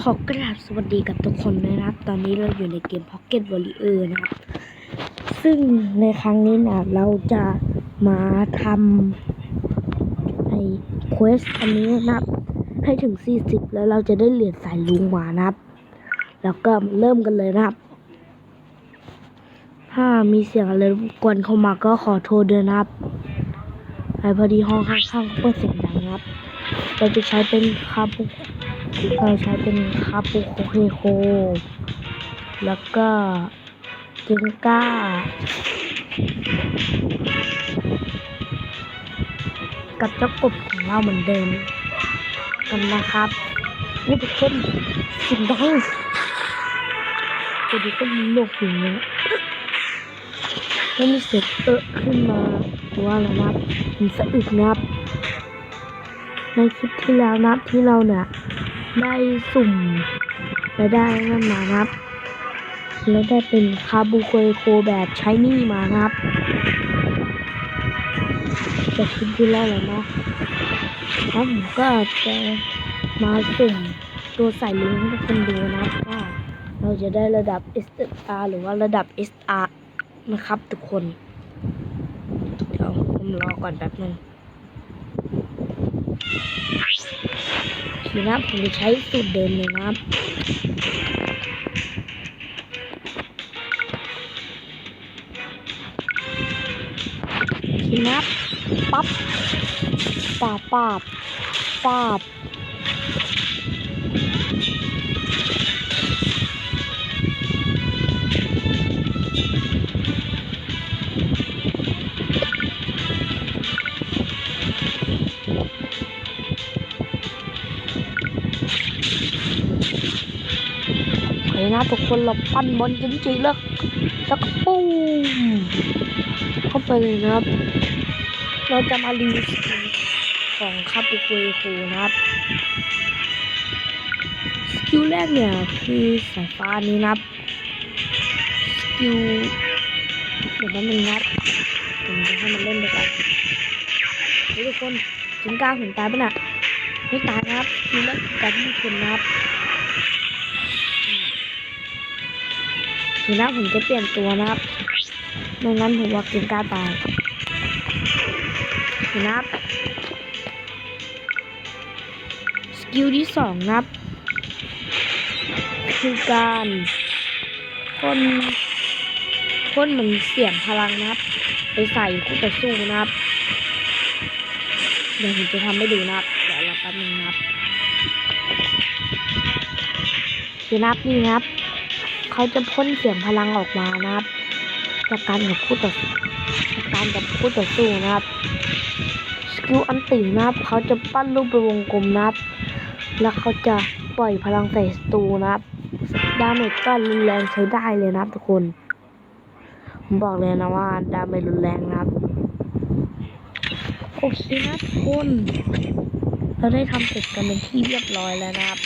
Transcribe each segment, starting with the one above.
ขอกราบสวัสดีกับทุกคนนะครับ ตอนนี้เราอยู่ในเกม Pocket Warrior นะครับ ซึ่งในครั้งนี้นะเราจะมาทำไอ้เควสอันนี้นะครับ ให้ถึง 40 แล้วเราจะได้เหรียญสายลุงมานะครับ แล้วก็เริ่มกันเลยนะครับ ถ้ามีเสียงอะไรรบกวนเข้ามาก็ขอโทษด้วยนะครับไอพอดีห้องข้างๆเขาเปิดเสียงดังนะครับเราจะใช้เป็นคาบุ เราใช้เป็นคาปูโคเคโค แล้วก็เจงก้า กับเจ้ากบของเราเหมือนเดิม กันนะครับนี่ทุกคนสิ่งดังพอดีก็มีโลกอยู่เนี่ยแล้วมีเสียงเออขึ้นมาว่าอะไรนะครับมีสะอึกนับ ในคลิปที่แล้วนับที่เราเนี่ย ได้สุ่มและได้นั่นมาครับแล้วได้เป็นคาบูโคโคแบบใช้นี่มาครับจากคลิปที่แล้วเลยนะแล้วผมก็จะมาสุ่มตัวใส่ลิงก์ให้ทุกคนดูนะครับว่าเราจะได้ระดับ SR หรือว่าระดับ SR นะครับทุกคน เดี๋ยวผมรอก่อนแป๊บนึง ทีนะผมจะใช้สูตรเดิมเลยนะครับทีนะปั๊บปาบปาบปาบ นะทุกคนเราปั้นบอลจริงๆแล้วแล้วก็ปุ้มเข้าไปเลยนะครับ เราจะมารีวิวสกินของคาปูเกโคนะครับสกิลแรกเนี่ยคือสายฟ้านี้นะครับสกิลเดี๋ยวแป๊บนึงนะครับผมจะให้มันเล่นไปก่อนทุกคนจิงก้าผมตายปะน่ะไม่ตายนะครับสกิลแรกการที่คุณนะครับ ทีหน้าผมจะเปลี่ยนตัวนะครับไม่งั้นผมว่าจิงก้าตายนับ สกิลที่สองนับ คือการพ่นพ่นเหมือนเสียงพลังนะครับ ไปใส่คู่ต่อสู้นะครับ เดี๋ยวผมจะทำให้ดูนะครับ เดี๋ยวรอแป๊บนึงนะครับคือนับนี่นะครับ เขาจะพ่นเสียงพลังออกมานะครับจากการกับคู่ต่อจากการกับคู่ต่อสู้นะครับสกิลอันตีนะครับเขาจะปั้นรูปเป็นวงกลมนะครับ แล้วเขาจะปล่อยพลังใส่ศัตรูนะครับดาเมจก็รุนแรงใช้ได้เลยนะครับทุกคนผมบอกเลยนะว่าดาเมจรุนแรงนะครับโอเคนะทุกคน เราได้ทำเสร็จกันเป็นที่เรียบร้อยแล้วนะครับ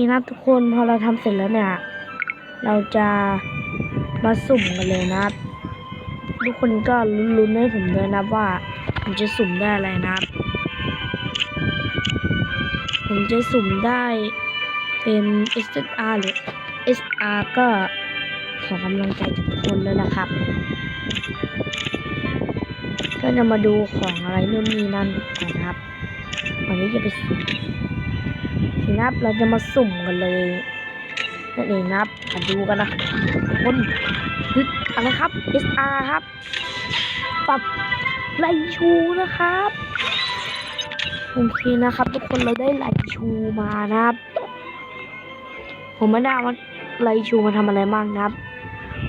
โอเคนะทุกคนพอเราทำเสร็จแล้วเนี่ย เราจะมาสุ่มกันเลยนะครับทุกคนก็ลุ้นๆให้ผมด้วยนะว่าผมจะสุ่มได้อะไรนะครับผมจะสุ่มได้เป็น SR หรือ SR ก็ขอกำลังใจทุกคนเลยนะครับ ก็จะมาดูของอะไรนู่นนี่นั่นกันนครับ วันนี้จะไปสุ่ม ทีนะครับ เราจะมาสุ่มกันเลยนั่นเองนะครับมาดูกันนะครับทุกคนคือะไรครับ SR ครับ ปรับไลชูนะครับ โอเคนะครับ ทุกคนเราได้ไลชูมานะครับ ผมไม่ได้เอาไลชูมาทำอะไรมากนะครับ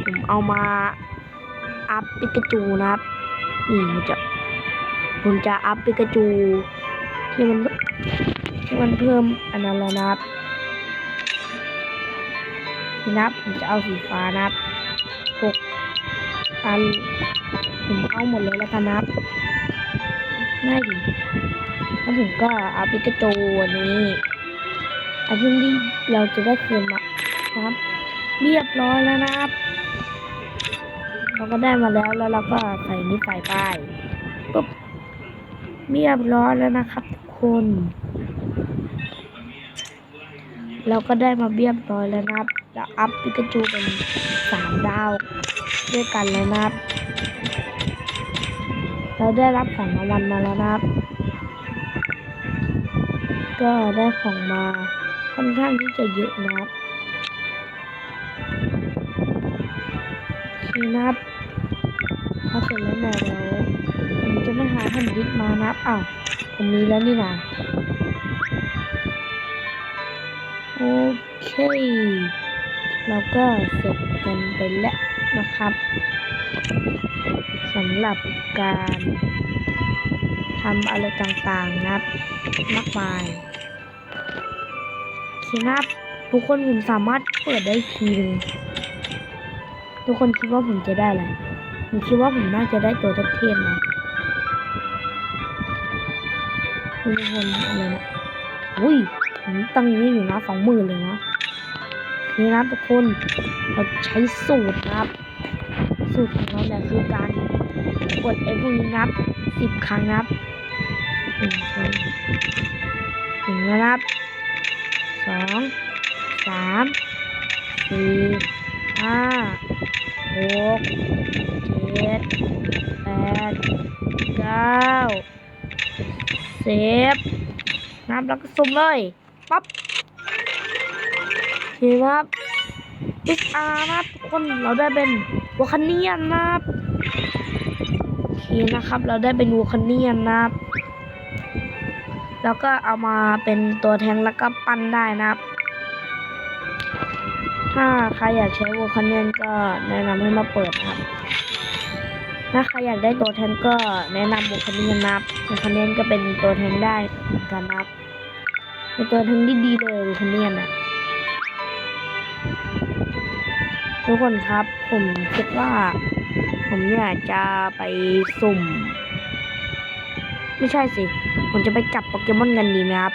ผมเอามาอัพปิกาจูนะครับนี่มันจะผมจะอัพปิกาจูที่มัน ที่มันเพิ่มอันนั้นแล้วนะครับนี่นะครับผมจะเอาสีฟ้านะครับหกอันผมเอาหมดเลยแล้วกันนะครับง่ายดีแล้วผมก็เอาปิกาจูอันนี้อันที่ที่เราจะได้คืนมานะครับ เรียบร้อยแล้วนะครับ เราก็ได้มาแล้วแล้วเราก็ใส่นี้ใส่ไปปุ๊บเรียบร้อยแล้วนะครับทุกคน เราก็ได้มาเรียบร้อยแล้วนะครับแล้วอัพปิกาจูเป็นสามดาว ด้วยกันแล้วนะครับ เราได้รับของรางวัลมาแล้วนะครับ ก็ได้ของมาค่อนข้างที่จะเยอะนะครับทีนะครับพอเสร็จแล้วเนี่ยเราผมจะไม่หาแผ่นดิสมานะครับอ้าวผมมีแล้วนี่นะ โอเค เราก็เสร็จกันไปแล้วนะครับสำหรับการทำอะไรต่างๆนะครับมากมายโอเคนะครับทุกคนผมสามารถเปิดได้ทีนึงทุกคนคิดว่าผมจะได้อะไรผมคิดว่าผมน่าจะได้ตัวทัพเทพนะทุกคนอะไรนะอุ้ย ตั้งนี้อยู่นะสองหมื่นเลยนะโอเคนะทุกคนเราใช้สูตรนะครับ สูตรของเราเนี่ยคือการกดไอ้พวกนี้นับสิบครั้งนับหนึ่งสองหนึ่งแล้วนับสองสามสี่ห้าหกเจ็ดแปดเก้าสิบนับแล้วก็สุ่มเลย ปั๊บทีนับ XR นะครับทุกคนเราได้เป็นวอคาเนียนนะครับโอเคนะครับ เราได้เป็นวอคาเนียนนะครับแล้วก็เอามาเป็นตัวแทงแล้วก็ปั้นได้นะครับ ถ้าใครอยากใช้วอคาเนียนก็แนะนำให้มาเปิดครับ ถ้าใครอยากได้ตัวแทงก็แนะนำวอคาเนียนนะครับวอคาเนียนก็เป็นตัวแทงได้เหมือนกันนะครับ เป็นตัวแทงที่ดีเลยคาเนียนนะทุกคนครับ ผมคิดว่า ผมเนี่ยจะไปสุ่ม ไม่ใช่สิ ผมจะไปจับโปเกมอนกันดีไหมครับ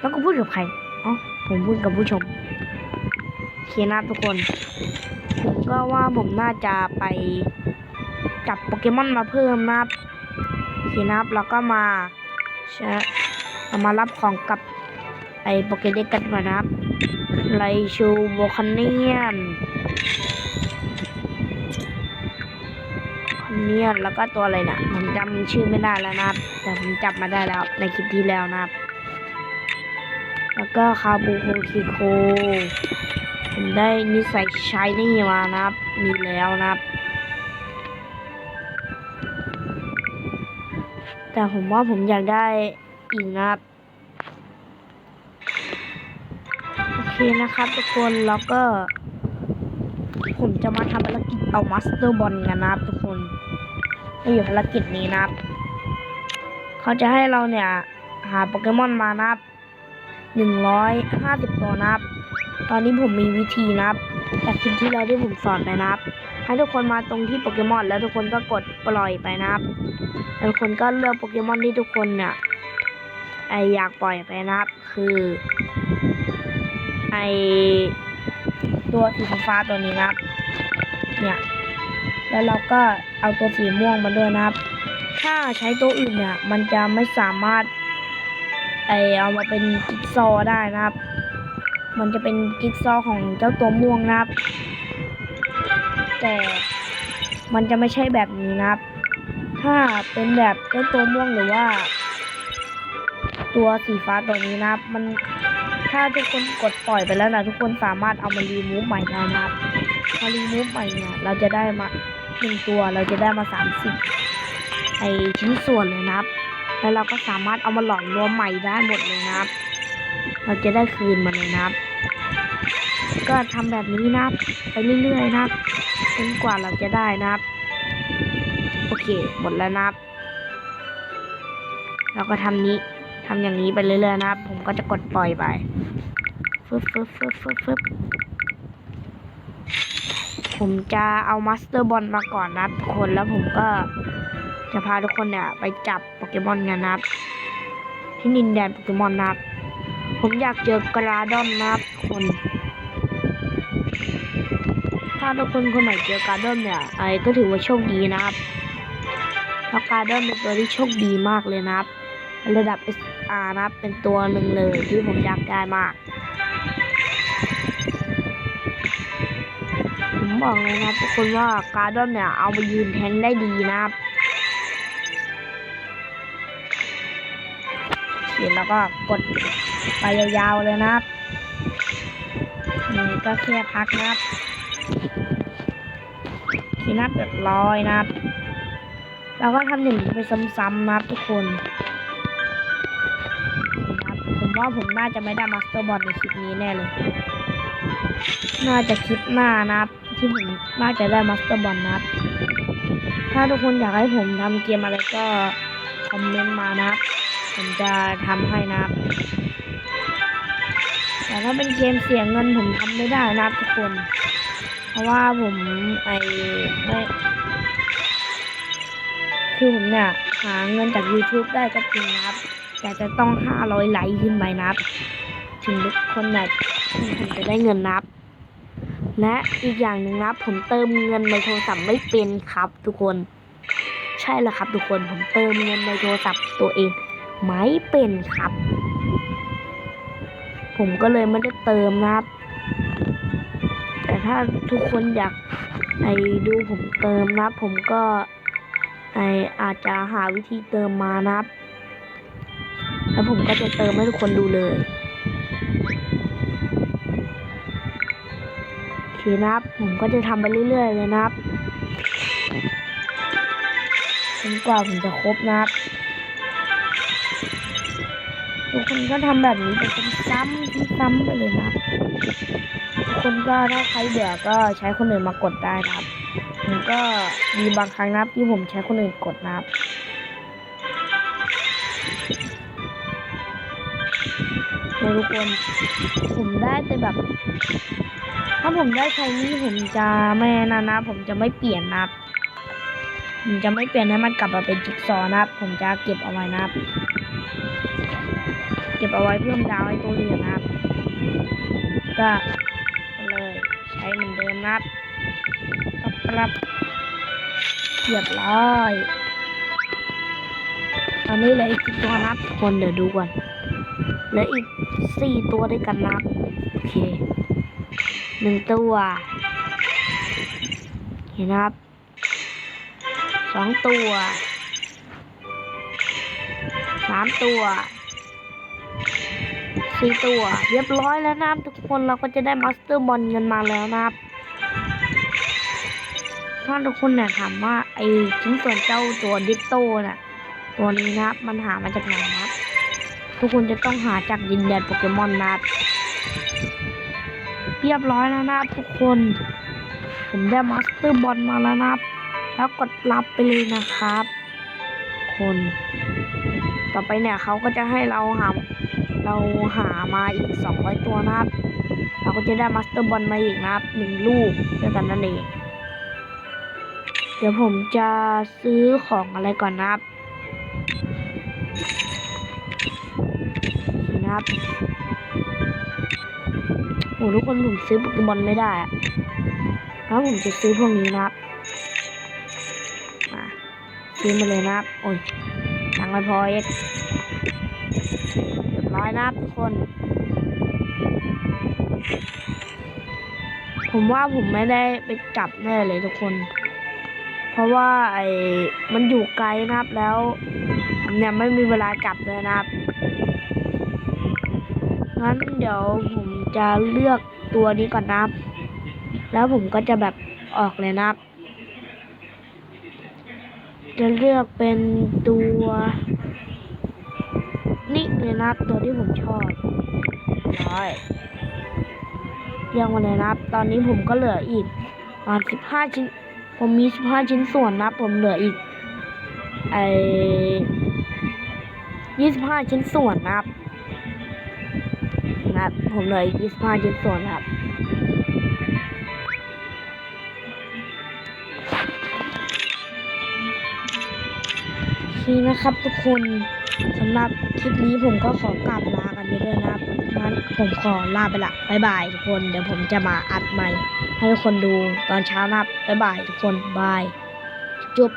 แล้วก็พูดกับใครอ๋อผมพูดกับผู้ชมเคนะครับทุกคนผมก็ว่าผมน่าจะไปจับโปเกมอนมาเพิ่มนะครับเคนะครับแล้วก็มา ใช้เอามารับของกับไอโปเกเด็กกันก่อนนะครับไลชูโบคาเนียนคอนเนียนแล้วก็ตัวอะไรนะผมจำชื่อไม่ได้แล้วนะครับ แต่ผมจับมาได้แล้วในคลิปที่แล้วนะครับ แล้วก็คาบูโฮคิโคผมได้นิสัยชายนี่มานะครับ มีแล้วนะครับ แต่ผมว่าผมอยากได้อีกนะครับ โอเคนะครับทุกคนแล้วก็ ผมจะมาทำภารกิจเอามาสเตอร์บอลกันนะครับทุกคนมาอยู่ภารกิจนี้นะครับ เขาจะให้เราเนี่ย หาโปเกมอนมานะครับหนึ่งร้อยห้าสิบตัวนะครับ ตอนนี้ผมมีวิธีนะครับจากคลิปที่แล้วที่ผมสอนไปนะครับ ให้ทุกคนมาตรงที่โปเกมอนแล้วทุกคนก็กดปล่อยไปนะครับแล้วทุกคนก็เลือกโปเกมอนที่ทุกคนเนี่ยไออยากปล่อยไปนะครับ คือไอตัวสีฟ้าตัวนี้นะครับ เนี่ย แล้วเราก็เอาตัวสีม่วงมาด้วยนะครับ ถ้าใช้ตัวอื่นเนี่ย มันจะไม่สามารถ ไอเอามาเป็นจิ๊กซอได้นะครับ มันจะเป็นจิ๊กซอของเจ้าตัวม่วงนะครับ แต่มันจะไม่ใช่แบบนี้นะครับ ถ้าเป็นแบบเจ้าตัวม่วงหรือว่า ตัวสีฟ้าตัวนี้นะครับ มันถ้าทุกคนกดปล่อยไปแล้วนะทุกคนสามารถเอามารีมูฟใหม่ได้นะครับพอรีมูฟใหม่เนี่ยเราจะได้มาหนึ่งตัวเราจะได้มาสามสิบไอชิ้นส่วนเลยนะครับ แล้วเราก็สามารถเอามาหลอมรวมใหม่ได้หมดเลยนะครับ เราจะได้คืนมาเลยนะครับ ก็ทำแบบนี้นะครับไปเรื่อยๆนะครับ จนกว่าเราจะได้นะครับ โอเค หมดแล้วนะครับ เราก็ทำนี้ทำอย่างนี้ไปเรื่อยๆนะครับ ผมก็จะกดปล่อยไปฟึบฟึบฟึบฟึบฟึบผมจะเอามาสเตอร์บอลมาก่อนนะครับทุกคนแล้วผมก็จะพาทุกคนเนี่ย ไปจับโปเกมอนกันนะครับ ที่นินแดนโปเกมอนนะครับ ผมอยากเจอกราดอนนะครับทุกคน ถ้าทุกคนคนไหนเจอการาดอนเนี่ยไอ้ก็ถือว่าโชคดีนะครับเพราะกราดอนเป็นตัวที่โชคดีมากเลยนะครับ ระดับ SR นะครับเป็นตัวหนึ่งเลยที่ผมอยากได้มากผมบอกเลยนะทุกคนว่าการ์ดอนเนี่ยเอาไปยืนแทงได้ดีนะครับเขียนแล้วก็กดไปยาวๆเลยนะครับนี่ก็แค่พักนะครับ ขีนับแบบร้อยนะครับแล้วก็ทำอย่างนี้ไปซ้ำๆนะครับทุกคนนะครับผมว่าผมน่าจะไม่ได้มาสเตอร์บอลในคลิปนี้แน่เลย น่าจะคลิปหน้านะครับ ที่ผมน่าจะได้มาสเตอร์บอลนะครับ ถ้าทุกคนอยากให้ผมทำเกมอะไรก็คอมเมนต์มานะครับ ผมจะทำให้นะครับ แต่ถ้าเป็นเกมเสียงเงินผมทำไม่ได้นะครับทุกคน เพราะว่าผมไอไม่คือผมเนี่ยหาเงินจาก YouTube ได้ก็จริงนะครับ แต่จะต้อง 500 ไลค์ขึ้นไปนะครับ ถึงทุกคนเนี่ยถึงผมจะได้เงินนับ และอีกอย่างหนึ่งนะผมเติมเงินในโทรศัพท์ไม่เป็นครับ ทุกคน ใช่แล้วครับ ทุกคนผมเติมเงินในโทรศัพท์ตัวเองไม่เป็นครับ ผมก็เลยไม่ได้เติมนะครับ ถ้าทุกคนอยากไอดูผมเติมนับผมก็ไออาจจะหาวิธีเติมมานับแล้วผมก็จะเติมให้ทุกคนดูเลยโอเคนะครับผมก็จะทำไปเรื่อยๆเลยนะครับจนกว่าผมจะครบนะครับทุกคนก็ทำแบบนี้ไปซ้ำๆซ้ำๆไปเลยนะครับ คนก็ถ้าใครเบื่อก็ใช้คนอื่นมากดได้นะครับผมก็มีบางครั้งนะครับที่ผมใช้คนอื่นกดนะครับโอ้ทุกคนผมได้แต่แบบ ถ้าผมได้ใช้นี่ผมจะไม่นานะ ผมจะไม่เปลี่ยนนะครับผมจะไม่เปลี่ยนให้มันกลับมาเป็นจิ๊กซอว์นะครับ ผมจะเก็บเอาไว้นะครับ เก็บเอาไว้เพิ่มดาวให้ตัวอื่นนะครับ ก็ ช้เหมือนเดิมนะครับปรับเรียบร้อยตอนนี้เหลืออีกกี่ตัวนับทุกคนเดี๋ยวดูก่อนเหลืออีกสี่ตัวด้วยกันนับโอเคหนึ่งตัวเห็นนะครับสองตัวสามตัว สี่ตัว เรียบร้อยแล้วนะครับทุกคนเราก็จะได้มาสเตอร์บอลเงินมาแล้วนะครับถ้าทุกคนเนี่ยถามว่าไอ้ชิ้นส่วนเจ้าตัวดิโต้น่ะตัวนี้นะครับมันหามาจากไหนนะครับทุกคนจะต้องหาจากดินแดนโปเกมอนนะครับเรียบร้อยแล้วนะครับทุกคนผมได้มาสเตอร์บอลมาแล้วนะครับ แล้วกดรับไปเลยนะครับ คน ต่อไปเนี่ยเขาก็จะให้เราหา เราหามาอีก 200 ตัวนะครับ เราก็จะได้มาสเตอร์บอลมาอีกนะครับหนึ่งลูกด้วยกันนั่นเอง เดี๋ยวผมจะซื้อของอะไรก่อนนะครับนะครับโอ้ทุกคนผมซื้อโปเกมอนไม่ได้อะแล้วผมจะซื้อพวกนี้นะครับ มาซื้อมาเลยนะครับ โอ้ยตังค์ไม่พอเอ็ก ร้อยนะครับทุกคน ผมว่าผมไม่ได้ไปจับแน่เลยทุกคน เพราะว่าไอ้มันอยู่ไกลนะครับแล้วผมเนี่ยไม่มีเวลาจับเลยนะครับ งั้นเดี๋ยวผมจะเลือกตัวนี้ก่อนนะครับ แล้วผมก็จะแบบออกเลยนะครับ จะเลือกเป็นตัว นี่เลยนะครับตัวที่ผมชอบร้อยเรียงมาเลยนะครับ ตอนนี้ผมก็เหลืออีกประมาณสิบห้าชิ้น ผมมีสิบห้าชิ้นส่วนนะผมเหลืออีกไอยี่สิบห้าชิ้นส่วนนะครับนะผมเหลืออีกยี่สิบห้าชิ้นส่วนครับ โอเคนะครับทุกคน สำหรับคลิปนี้ผมก็ขอกลับลากันไปด้วยนะครับงั้นผมขอลาไปละบ๊ายบายทุกคน เดี๋ยวผมจะมาอัดใหม่ ให้ทุกคนดูตอนเช้านะครับบ๊ายบายทุกคนบายจุ๊บ